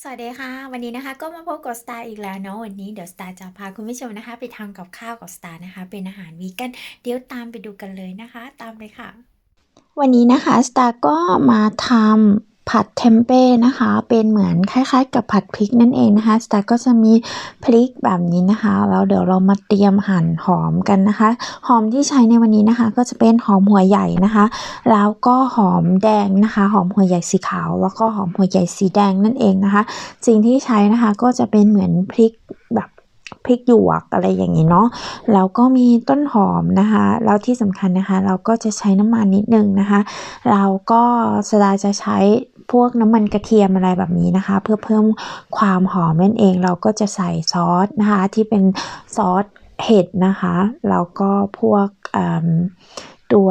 สวัสดีค่ะ วันนี้นะคะก็มาพบกับสตาร์อีกแล้วเนาะวันนี้เดี๋ยวสตาร์จะพาคุณผู้ชมนะคะ ไปทำกับข้าวกับสตาร์นะคะ เป็นอาหารวีแกนเดี๋ยวตามไปดูกันเลยนะคะ ตามเลยค่ะ วันนี้นะคะสตาร์ก็มาทำ ผัดเทมเป้นะคะ เป็นเหมือนคล้ายๆ กับผัดพริกนั่นเองนะคะสตาร์ก็จะมีพริกแบบนี้นะคะ แล้วเดี๋ยวเรามาเตรียมหั่นหอมกันนะคะ หอมที่ใช้ในวันนี้นะคะ ก็จะเป็นหอมหัวใหญ่นะคะ แล้วก็หอมแดงนะคะ หอมหัวใหญ่สีขาว แล้วก็หอมหัวใหญ่สีแดงนั่นเองนะคะ สิ่งที่ใช้นะคะก็จะเป็นเหมือนพริก พริกหยวกอะไรอย่างนี้เนาะแล้วก็มีต้นหอมนะคะแล้วที่สำคัญนะคะ เราก็จะใช้น้ำมันนิดนึงนะคะ เราก็สดาจะใช้พวกน้ำมันกระเทียมอะไรแบบนี้นะคะ เพื่อเพิ่มความหอมนั่นเอง เราก็จะใส่ซอสนะคะ ที่เป็นซอสเห็ดนะคะแล้วก็พวกตัว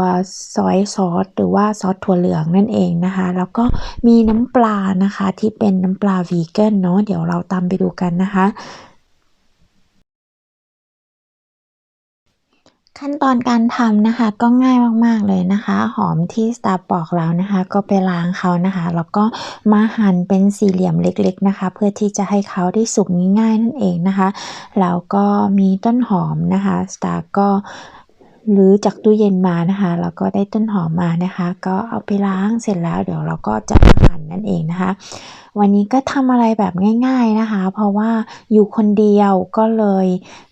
ซอยซอสหรือว่าซอสถั่วเหลืองนั่นเองนะคะ แล้วก็มีน้ำปลานะคะที่เป็นน้ำปลาวีแกนเนาะเดี๋ยวเราตามไปดูกันนะคะ ขั้นตอนการทำนะคะก็ง่ายมากๆเลยนะคะ หอมที่สตาร์บอกแล้วนะคะ ก็ไปล้างเขานะคะ แล้วก็มาหั่นเป็นสี่เหลี่ยมเล็ก ๆนะคะ เพื่อที่จะให้เขาได้สุกง่ายๆนั่นเองนะคะ แล้วก็มีต้นหอมนะคะสตาร์ก็ หรือจากตู้เย็นมานะคะ แล้วก็ได้ต้นหอมมานะคะ ก็เอาไปล้างเสร็จแล้วเดี๋ยวเราก็จะหั่นนั่นเองนะคะ วันนี้ก็ทำอะไรแบบง่าย ๆนะคะ เพราะว่าอยู่คนเดียวก็เลย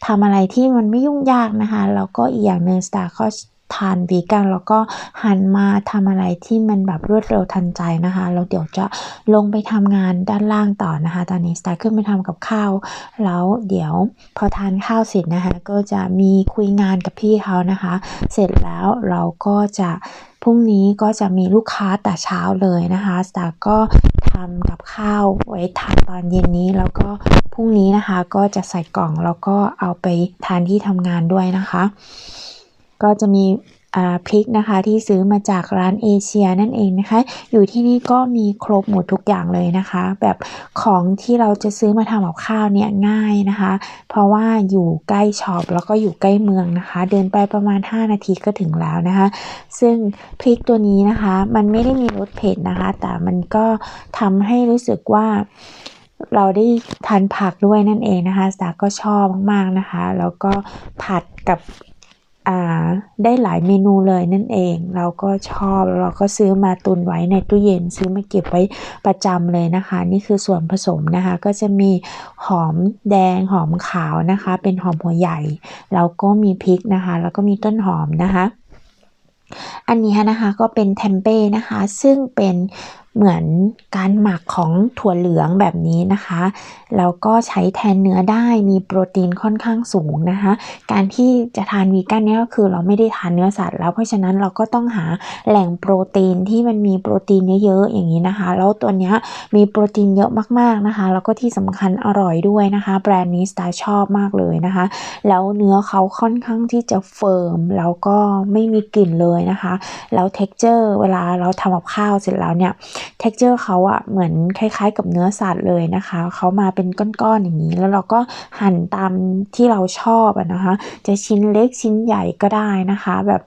ทำอะไรที่มันไม่ยุ่งยากนะคะ แล้วก็อีกอย่างหนึ่งสตาร์ก็ ทานวีแกนแล้วก็หันมาทำอะไรที่มันแบบรวดเร็วทันใจนะคะแล้วเดี๋ยวจะลงไปทำงานด้านล่างต่อนะคะ ตอนนี้สตาร์ขึ้นไปทำกับข้าว แล้วเดี๋ยวพอทานข้าวเสร็จนะคะ ก็จะมีคุยงานกับพี่เขานะคะ เสร็จแล้วเราก็จะพรุ่งนี้ก็จะมีลูกค้าแต่เช้าเลยนะคะสตาร์ก็ทำกับข้าวไว้ทานตอนเย็นนี้แล้วก็พรุ่งนี้นะคะก็จะใส่กล่องแล้วก็เอาไปทานที่ทำงานด้วยนะคะ ก็จะมีพริกนะคะที่ซื้อมาจากร้านเอเชียนั่นเองนะคะ อยู่ที่นี่ก็มีครบหมดทุกอย่างเลยนะคะ แบบของที่เราจะซื้อมาทำกับข้าวเนี่ยง่ายนะคะ เพราะว่าอยู่ใกล้ช็อปแล้วก็อยู่ใกล้เมืองนะคะ เดินไปประมาณ 5 นาทีก็ถึงแล้วนะคะ ซึ่งพริกตัวนี้นะคะ มันไม่ได้มีรสเผ็ดนะคะ แต่มันก็ทำให้รู้สึกว่าเราได้ทานผักด้วยนั่นเองนะคะสตาร์ก็ชอบมากๆนะคะ แล้วก็ผัดกับ ได้หลายเมนูเลยนั่นเอง เราก็ชอบเราก็ซื้อมาตุนไว้ในตู้เย็น ซื้อมาเก็บไว้ประจำเลยนะคะ นี่คือส่วนผสมนะคะ ก็จะมีหอมแดงหอมขาวนะคะ เป็นหอมหัวใหญ่ แล้วก็มีพริกนะคะ แล้วก็มีต้นหอมนะคะ อันนี้นะคะก็เป็นเทมเป้นะคะ ซึ่งเป็น เหมือนการหมักของถั่วเหลืองแบบนี้นะคะ แล้วก็ใช้แทนเนื้อได้มีโปรตีนค่อนข้างสูงนะคะ การที่จะทานวีแกนเนี่ยก็คือเราไม่ได้ทานเนื้อสัตว์แล้วเพราะฉะนั้นเราก็ต้องหาแหล่งโปรตีนที่มันมีโปรตีนเยอะๆอย่างนี้นะคะ แล้วตัวเนี้ยมีโปรตีนเยอะมากๆนะคะ แล้วก็ที่สำคัญอร่อยด้วยนะคะ แบรนด์นี้สไตล์ชอบมากเลยนะคะ แล้วเนื้อเขาค่อนข้างที่จะเฟิร์มแล้วก็ไม่มีกลิ่นเลยนะคะ แล้วเท็กเจอร์เวลาเราทำกับข้าวเสร็จแล้วเนี่ยเท็กเจอร์เขาอะเหมือนคล้ายๆ กับเนื้อสัตว์เลยนะคะเขามาเป็นก้อนๆอย่างนี้ แล้วเราก็หั่นตามที่เราชอบอะนะคะ จะชิ้นเล็กชิ้นใหญ่ก็ได้นะคะ แบบ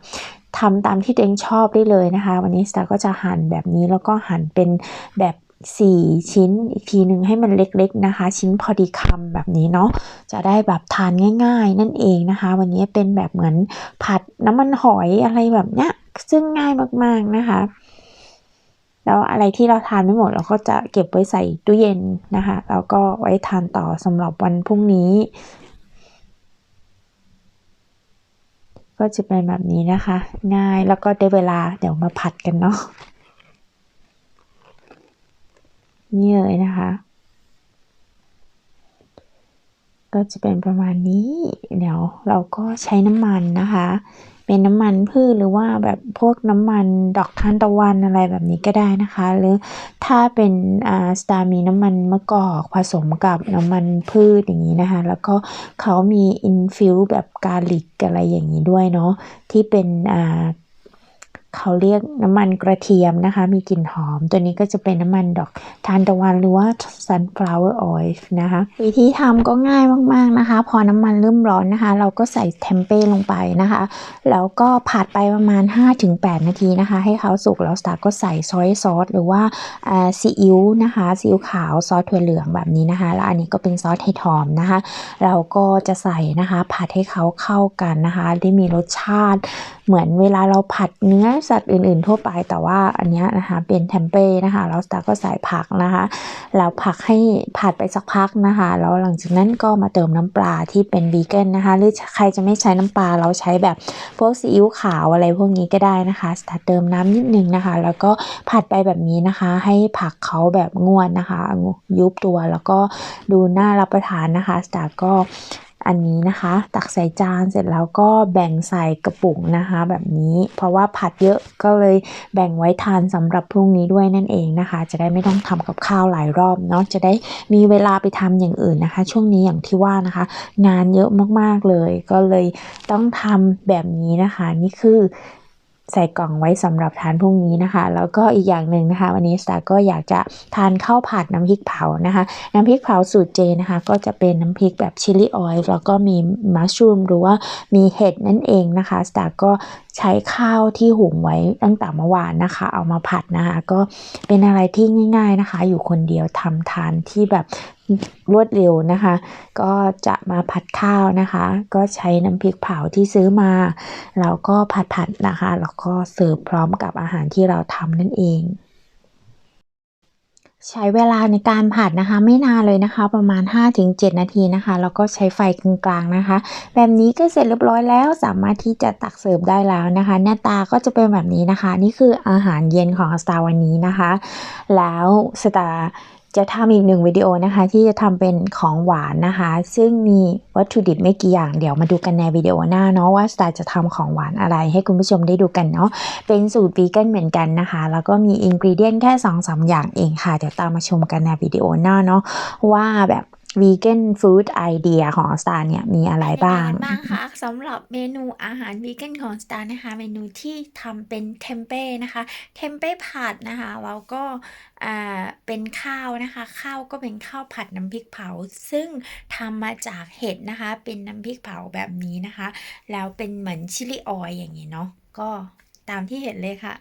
ทำตามที่ตัวเองชอบได้เลยนะคะ วันนี้สตาร์ก็จะหั่นแบบนี้แล้วก็หั่นเป็นแบบสี่ชิ้นอีกทีหนึ่งให้มันเล็กๆนะคะ ชิ้นพอดีคำแบบนี้เนาะจะได้แบบทานง่ายๆ นั่นเองนะคะ วันนี้เป็นแบบเหมือนผัดน้ำมันหอยอะไรแบบเนี้ยซึ่งง่ายมากๆนะคะ แล้วอะไรที่เราทานไม่หมดเราก็จะเก็บไว้ใส่ตู้เย็นนะคะแล้วก็ไว้ทานต่อสำหรับวันพรุ่งนี้ ก็จะเป็นแบบนี้นะคะ ง่ายแล้วก็ได้เวลาเดี๋ยวมาผัดกันเนาะนี่เลยนะคะ ก็จะเป็นประมาณนี้ เดี๋ยวเราก็ใช้น้ำมันนะคะ เป็นน้ำมันพืชหรือว่าแบบพวกน้ำมันดอกทานตะวันอะไรแบบนี้ก็ได้นะคะ หรือถ้าเป็นอ่าสตาร์มีน้ำมันมะกอกผสมกับน้ำมันพืชอย่างนี้นะคะ แล้วก็เขามีอินฟิวแบบกาลิกอะไรอย่างนี้ด้วยเนาะที่เป็นอ่า เขาเรียกน้ำมันกระเทียมนะคะ มีกลิ่นหอม ตัวนี้ก็จะเป็นน้ำมันดอกทานตะวันหรือว่า sunflower oil นะคะ วิธีทำก็ง่ายมากๆนะคะ พอน้ำมันเริ่มร้อนนะคะ เราก็ใส่เทมเป้ลงไปนะคะ แล้วก็ผัดไปประมาณ 5-8 นาทีนะคะ ให้เขาสุกแล้วสตาร์ก็ใส่ซอยซอสหรือว่าซีอิ๊วนะคะซีอิ๊วขาวซอสถั่วเหลืองแบบนี้นะคะ แล้วอันนี้ก็เป็นซอสเห็ดหอมนะคะ เราก็จะใส่นะคะผัดให้เขาเข้ากันนะคะ ได้มีรสชาติเหมือนเวลาเราผัดเนื้อสัตว์อื่นๆ ทั่วไปแต่ว่าอันนี้นะคะเป็นเทมเป้นะคะแล้วสตาร์ก็ใส่ผักนะคะแล้วผักให้ผัดไปสักพักนะคะแล้วหลังจากนั้นก็มาเติมน้ำปลาที่เป็นวีแกนนะคะ หรือใครจะไม่ใช้น้ำปลาเราใช้แบบพวกซีอิ๊วขาวอะไรพวกนี้ก็ได้นะคะสตาร์เติมน้ำนิดนึงนะคะ แล้วก็ผัดไปแบบนี้นะคะ ให้ผักเขาแบบงวดนะคะ ยุบตัวแล้วก็ดูน่ารับประทานนะคะสตาร์ก็ อันนี้นะคะ ตักใส่จานเสร็จแล้วก็แบ่งใส่กระปุกนะคะ แบบนี้เพราะว่าผัดเยอะก็เลยแบ่งไว้ทานสำหรับพรุ่งนี้ด้วยนั่นเองนะคะ จะได้ไม่ต้องทำกับข้าวหลายรอบเนาะจะได้มีเวลาไปทำอย่างอื่นนะคะ ช่วงนี้อย่างที่ว่านะคะ งานเยอะมากๆเลย ก็เลยต้องทำแบบนี้นะคะ นี่คือ ใส่กล่องไว้สำหรับทานพรุ่งนี้นะคะ แล้วก็อีกอย่างหนึ่งนะคะ วันนี้สตาร์ก็อยากจะทานข้าวผัดน้ำพริกเผานะคะ น้ำพริกเผาสูตรเจนะคะ ก็จะเป็นน้ำพริกแบบชิลลี่ออยล์แล้วก็มีมัชรูมหรือว่ามีเห็ดนั่นเองนะคะสตาร์ก็ใช้ข้าวที่หุงไว้ตั้งแต่เมื่อวานนะคะ เอามาผัดนะคะ ก็เป็นอะไรที่ง่าย ๆนะคะ อยู่คนเดียวทำทานที่แบบรวดเร็วนะคะ ก็จะมาผัดข้าวนะคะ ก็ใช้น้ำพริกเผาที่ซื้อมาแล้วก็ผัดๆนะคะ แล้วก็เสิร์ฟพร้อมกับอาหารที่เราทำนั่นเอง ใช้เวลาในการผัดนะคะ ไม่นานเลยนะคะ ประมาณ 5-7 นาทีนะคะ แล้วก็ใช้ไฟกลางๆนะคะ แบบนี้ก็เสร็จเรียบร้อยแล้ว สามารถที่จะตักเสิร์ฟได้แล้วนะคะ หน้าตาก็จะเป็นแบบนี้นะคะ นี่คืออาหารเย็นของสตาร์วันนี้นะคะ แล้วสตาร์ จะทำอีกหนึ่งวิดีโอนะคะ ที่จะทำเป็นของหวานนะคะ ซึ่งมีวัตถุดิบไม่กี่อย่างเดี๋ยวมาดูกันในวิดีโอหน้าเนาะว่าสตาร์จะทำของหวานอะไรให้คุณผู้ชมได้ดูกันเนาะเป็นสูตรวีแกนเหมือนกันนะคะ แล้วก็มีอินกรีเดียนแค่2อสอย่างเองค่ะ เดี๋ยวตามมาชมกันในวิดีโอหน้าเนาะว่าแบบ วีแกนฟู้ดไอเดียของสตาร์เนี่ยมีอะไรบ้างบ้างคะสำหรับเมนูอาหารวีแกนของสตาร์นะคะ เมนูที่ทำเป็นเทมเป้นะคะ เทมเป้ผัดนะคะแล้วก็อ่าเป็นข้าวนะคะ ข้าวก็เป็นข้าวผัดน้ำพริกเผา ซึ่งทำมาจากเห็ดนะคะ เป็นน้ำพริกเผาแบบนี้นะคะ แล้วเป็นเหมือนชิลลี่ออยอย่างนี้เนาะก็ตามที่เห็นเลยค่ะ